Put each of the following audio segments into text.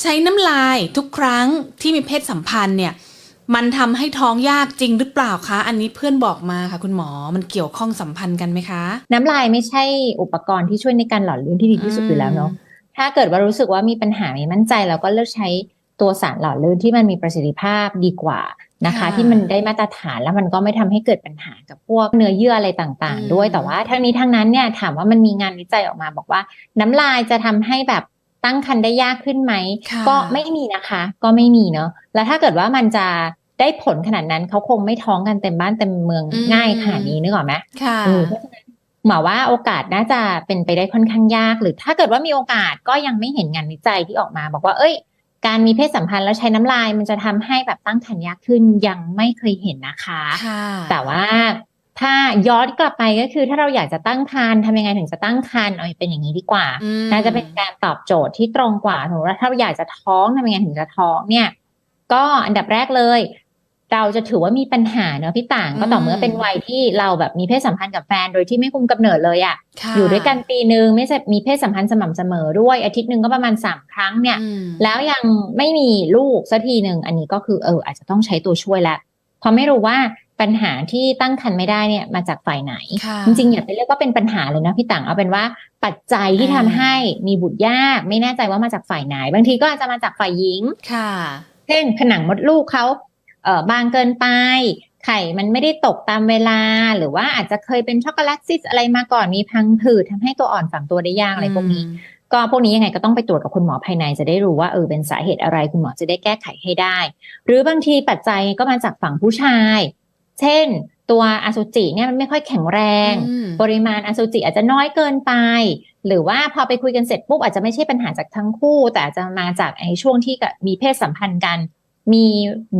ใช้น้ำลายทุกครั้งที่มีเพศสัมพันธ์เนี่ยมันทำให้ท้องยากจริงหรือเปล่าคะ อันนี้เพื่อนบอกมาค่ะ คุณหมอมันเกี่ยวข้องสัมพันธ์กันไหมคะ น้ำลายไม่ใช่อุปกรณ์ที่ช่วยในการหล่อลื่นที่ดีที่สุดอยู่แล้วเนาะถ้าเกิดว่ารู้สึกว่ามีปัญหาไม่มั่นใจเราก็เลือกใช้ตัวสารหล่อลื่นที่มันมีประสิทธิภาพดีกว่านะคะค่ะที่มันได้มาตรฐานแล้วมันก็ไม่ทำให้เกิดปัญหากับพวกเนื้อเยื่ออะไรต่างอืมๆด้วยแต่ว่าทั้งนี้ทั้งนั้นเนี่ยถามว่ามันมีงานวิจัยออกมาบอกว่า น้ำลายจะทำให้แบบ ตั้งครรภ์ได้ยากขึ้นไหมค่ะก็ไม่มีนะคะ ก็ไม่มีเนาะแล้วถ้าเกิดว่ามันจะได้ผลขนาดนั้นเขาคงไม่ท้องกันเต็มบ้านเต็มเมืองอืมง่ายขนาดนี้นึกออกไหมค่ะเออเพราะฉะนั้นหมอว่าโอกาสน่าจะเป็นไปได้ค่อนข้างยาก หรือถ้าเกิดว่ามีโอกาสก็ยังไม่เห็นงานวิจัยที่ออกมา บอกว่า เอ้ย การมีเพศสัมพันธ์แล้วใช้น้ำลายมันจะทำให้แบบตั้งครรภ์ยากขึ้นยังไม่เคยเห็นนะคะค่ะแต่ว่า ถ้าย้อนกลับไปก็คือถ้าเราอยากจะตั้งครรภ์ทำยังไงถึงจะตั้งครรภ์เอาเป็นอย่างนี้ดีกว่าอืมน่าจะเป็นการตอบโจทย์ที่ตรงกว่าสมมติว่าถ้าเราอยากจะท้องทำยังไงถึงจะท้องเนี่ย ก็อันดับแรกเลย เราจะถือว่ามีปัญหาเนอะพี่ต่างก็ต่อเมื่อเป็นวัยที่เราแบบมีเพศสัมพันธ์กับแฟนโดยที่ไม่คุมกำเนิดเลยอะค่ะ อยู่ด้วยกันปีหนึ่งไม่ใช่มีเพศสัมพันธ์สม่ำเสมอด้วยอาทิตย์หนึ่งก็ประมาณสามครั้งเนี่ยอืมแล้วยังไม่มีลูกสักทีหนึ่งอันนี้ก็คือเอออาจจะต้องใช้ตัวช่วยแล้วเพราะไม่รู้ว่า ปัญหาที่ตั้งครรภ์ไม่ได้เนี่ยมาจากฝ่ายไหนค่ะจริงๆอย่าไปเรียกว่าเป็นปัญหาเลยนะพี่ต่างเอาเป็นว่าปัจจัยที่ทำอ่าให้มีบุตรยาก ไม่แน่ใจว่ามาจากฝ่ายไหน บางทีก็อาจจะมาจากฝ่ายหญิงค่ะ เช่นผนังมดลูกเขาเอ่อบางเกินไป ไข่มันไม่ได้ตกตามเวลา หรือว่าอาจจะเคยเป็นช็อกโกแลตซิสอะไรมาก่อนมีพังผืดทำให้ตัวอ่อนฝังตัวได้ยากอะไรพวกนี้ก็พวกนี้ยังไงก็ต้องไปตรวจกับคุณหมอภายในจะได้รู้ว่าเออเป็นสาเหตุอะไรคุณหมอจะได้แก้ไขให้ได้ หรือบางทีปัจจัยก็มาจากฝั่งผู้ชาย เช่น ตัวอสุจิเนี่ยมันไม่ค่อยแข็งแรงอืมปริมาณอสุจิอาจจะน้อยเกินไป หรือว่าพอไปคุยกันเสร็จปุ๊บอาจจะไม่ใช่ปัญหาจากทั้งคู่ แต่อาจจะมาจากไอ้ช่วงที่กับมีเพศสัมพันธ์กัน มี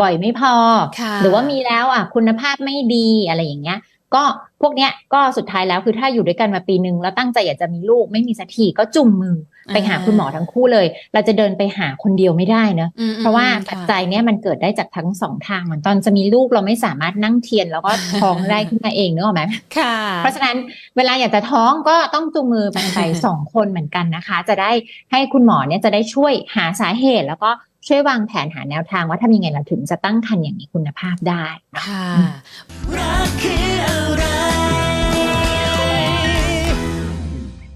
บ่อยไม่พอค่ะหรือว่ามีแล้วอะคุณภาพไม่ดีอะไรอย่างเงี้ยก็พวกเนี้ยก็สุดท้ายแล้วคือถ้าอยู่ด้วยกันมาปีหนึ่งแล้วตั้งใจอยากจะมีลูกไม่มีสักทีก็จุ่มมือ ไปหาคุณหมอทั้งคู่เลย เราจะเดินไปหาคนเดียวไม่ได้เนอะอืมเพราะว่าอืมปัจจัยเนี้ยมันเกิดได้จากทั้งสองทางเหมือนตอนจะมีลูกเราไม่สามารถนั่งเทียนแล้วก็ท้องได้ขึ้นมาเองนึกออกไหมค่ะเพราะฉะนั้นเวลาอยากจะท้องก็ต้องจูงมือไปไปสองคนเหมือนกันนะคะ จะได้ให้คุณหมอเนี่ยจะได้ช่วยหาสาเหตุแล้วก็ช่วยวางแผนหาแนวทางว่าทำยังไงเราถึงจะตั้งครรภ์อย่างมีคุณภาพได้เนาะค่ะรักคืออะไร